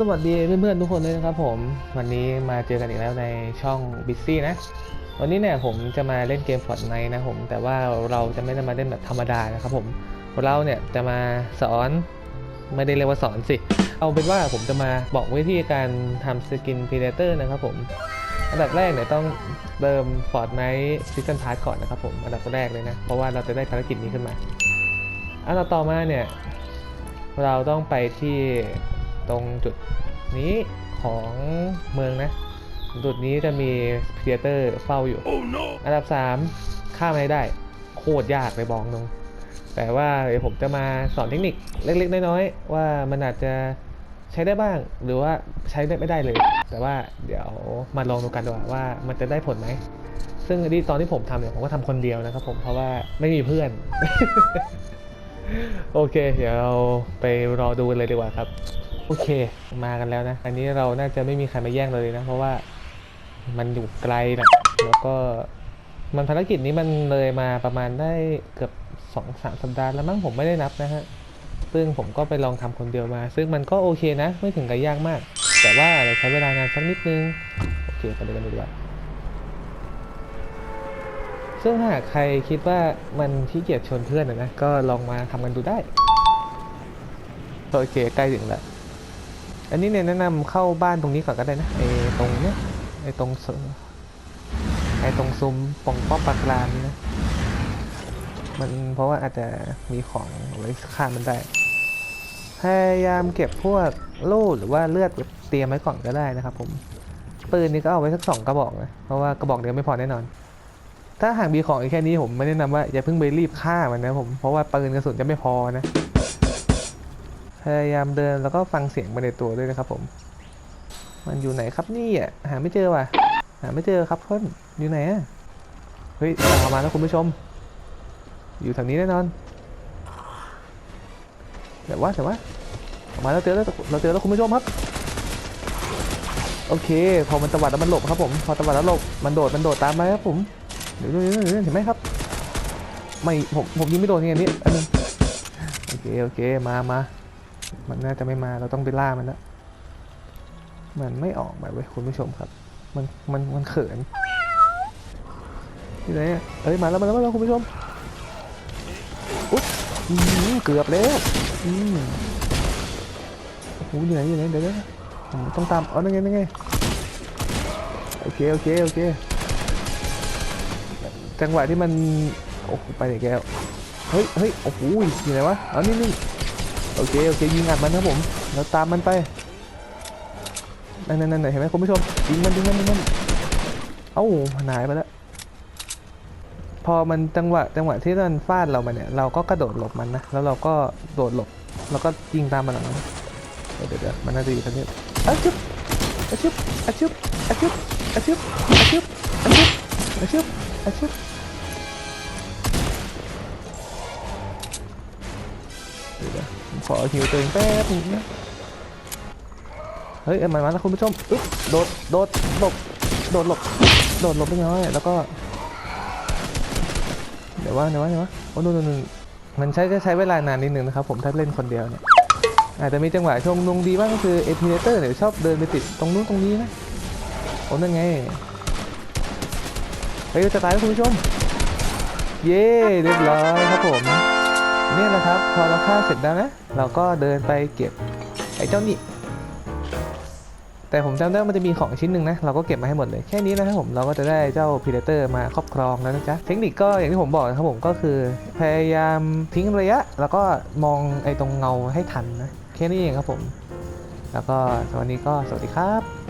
สวัสดีเพื่อนๆทุกคนด้วยนะครับผมวันนี้มาเจอกันอีกแล้วในช่องบิซซี่นะ วันนี้เนี่ยผมจะมาเล่นเกม Fortnite นะผม แต่ว่าเราจะไม่ได้มาเล่นแบบธรรมดานะครับผมเราเนี่ยจะมาสอนไม่ได้เรียกว่าสอนสิ เอาเป็นว่าผมจะมาบอกวิธีการทำสกิน Predator นะครับผม อันดับแรกเนี่ยต้องเติม Fortnite Season Pass ก่อนนะครับผมอันดับแรกเลยนะ เพราะว่าเราจะได้ภารกิจนี้ขึ้นมา อันดับต่อมาเนี่ยเราต้องไปที่ ตรงจุดนี้ของเมืองนะ จุดนี้จะมีเพียเตอร์เฝ้าอยู่อันดับ 3 ข้ามไม่ได้ โคตรยากเลยบอกตรงแต่ว่าเดี๋ยวผมจะมาสอนเทคนิคเล็ก ๆ น้อยๆว่ามันอาจจะใช้ได้บ้าง หรือว่าใช้ได้ไม่ได้เลย แต่ว่าเดี๋ยวมาลองดูกันดีกว่าว่ามันจะได้ผลไหมซึ่งที่ตอนที่ผมทำเนี่ยผมก็ทำคนเดียวนะครับผมเพราะว่าไม่มีเพื่อน โอเค เดี๋ยวเราไปรอดูกันเลยดีกว่าครับ โอเค มากันแล้วนะ อันนี้เราน่าจะไม่มีใครมาแย่งเราเลยนะ เพราะว่ามันอยู่ไกลนะแล้วก็มันภารกิจนี้มันเลยมาประมาณได้เกือบสองสามสัปดาห์แล้วมั้งผมไม่ได้นับนะฮะ ซึ่งผมก็ไปลองทำคนเดียวมา ซึ่งมันก็โอเคนะ ไม่ถึงกับยากมาก แต่ว่าเราใช้เวลานานสักนิดนึง โอเคไปเลยกันเลยดีกว่า ซึ่งหากใครคิดว่ามันขี้เกียจชวนเพื่อนนะ ก็ลองมาทำกันดูได้ โอเคใกล้ถึงแล้ว อันนี้เนี่ยแนะนำเข้าบ้านตรงนี้ก่อนก็ได้นะไอ้ตรงเนี้ยไอ้ตรงเสไอ้ตรงซุ้มปองป้อมปากลานนี่นะ มันเพราะว่าอาจจะมีของเอาไว้ฆ่ามันได้ พยายามเก็บพวกโล่หรือว่าเลือดเตรียมไว้ก่อนก็ได้นะครับผมปืนนี่ก็เอาไว้สักสองกระบอกนะ เพราะว่ากระบอกเดียวไม่พอแน่นอน ถ้าหากมีของอีกแค่นี้ผมไม่แนะนำว่าอย่าเพิ่งไปรีบฆ่ามันนะผมเพราะว่าปืนกระสุนจะไม่พอนะ พยายามเดินแล้วก็ฟังเสียงไปในตัวด้วยนะครับผม มันอยู่ไหนครับนี่อะหาไม่เจอว่ะ หาไม่เจอครับเพื่อนอยู่ไหนอะเฮ้ยตามมาแล้วคุณผู้ชม อยู่ทางนี้แน่นอนเดี๋ยวว่าเดี๋ยวว่าออกมาแล้วเจอแล้วเราเจอแล้วคุณผู้ชมครับโอเค พอมันตวัดแล้วมันหลบครับผม พอตวัดแล้วหลบ มันโดด มันโดดตามมาครับผม เดี๋ยวเดี๋ยวเห็นไหมครับ ไม่ ผม ผมยิงไม่โดนอย่างนี้อันนึงโอเค โอเค มามามันน่าจะไม่มา เราต้องไปล่ามันล้วมันไม่ออกมาเว้ยคุณผู้ชมครับ มัน มัน มันเขินที่ไหนเอ้ย มาแล้ว มาแล้วมาแล้วคุณผู้ชมอุ๊บเกือบแล้วอืมโอ้โหอยู่ไหนอยู่ไหนเดี๋ยวเดี๋ยวผมต้องตามเอานั่นไงนั่นไงโอเค โอเค โอเค จังหวะที่มันโอ้โหไปไหนแกเฮ้ยเฮ้ยโอ้โหอยู่ไหนวะเอานี่นี่โอเคโอเคยิงอัดมันครับผมแล้วตามมันไปนั่นนั่นนั่นเห็นไหมคุณผู้ชมยิงมันยิงมันยิงมันเอ้าหายไปแล้วพอมันจังหวะจังหวะที่มันฟาดเรามาเนี่ยเราก็กระโดดหลบมันนะแล้วเราก็โดดหลบแล้วก็ยิงตามมันหลังนะเดี๋ยวเดี๋ยวเดี๋ยวมันน่าจะอยู่ทางนี้อะชึบอะชึบอะชึบอะชึบอะชึบอะชึบอะชึบอะชึบ อะชึบเดี๋ยวขอหิวตัวเองแป๊บนึงนะเฮ้ยเอามันมาแล้วคุณผู้ชมอึ๊บโดดโดดหลบโดดหลบโดดหลบไปน้อยแล้วก็เดี๋ยวว่าเดี๋ยวว่าเดี๋ยวว่าโอ้นู่นนู่นนู่นมันใช้ก็ใช้เวลานานนิดนึงนะครับผมถ้าเล่นคนเดียวเนี่ยอาจจะมีจังหวะชมนุงดีบ้างก็คือเอพิเนเตอร์เนี่ยชอบเดินไปติดตรงนู้นตรงนี้นะโอ้นั่นไง ฮ้ยจะตายแล้วคุณผู้ชม เย้เรียบร้อยครับผมเนี่ยนะครับพอเราฆ่าเสร็จแล้วนะเราก็เดินไปเก็บไอ้เจ้านี่แต่ผมจำได้ว่ามันจะมีของชิ้นหนึ่งนะ เราก็เก็บมาให้หมดเลย แค่นี้นะครับผมเราก็จะได้เจ้า Predator มาครอบครองแล้วนะจ๊ะ เทคนิคก็อย่างที่ผมบอกนะครับผมก็คือ พยายามทิ้งระยะ แล้วก็มองไอ้ตรงเงาให้ทันนะ แค่นี้เองครับผม แล้วก็สวัสดีก็สวัสดีครับ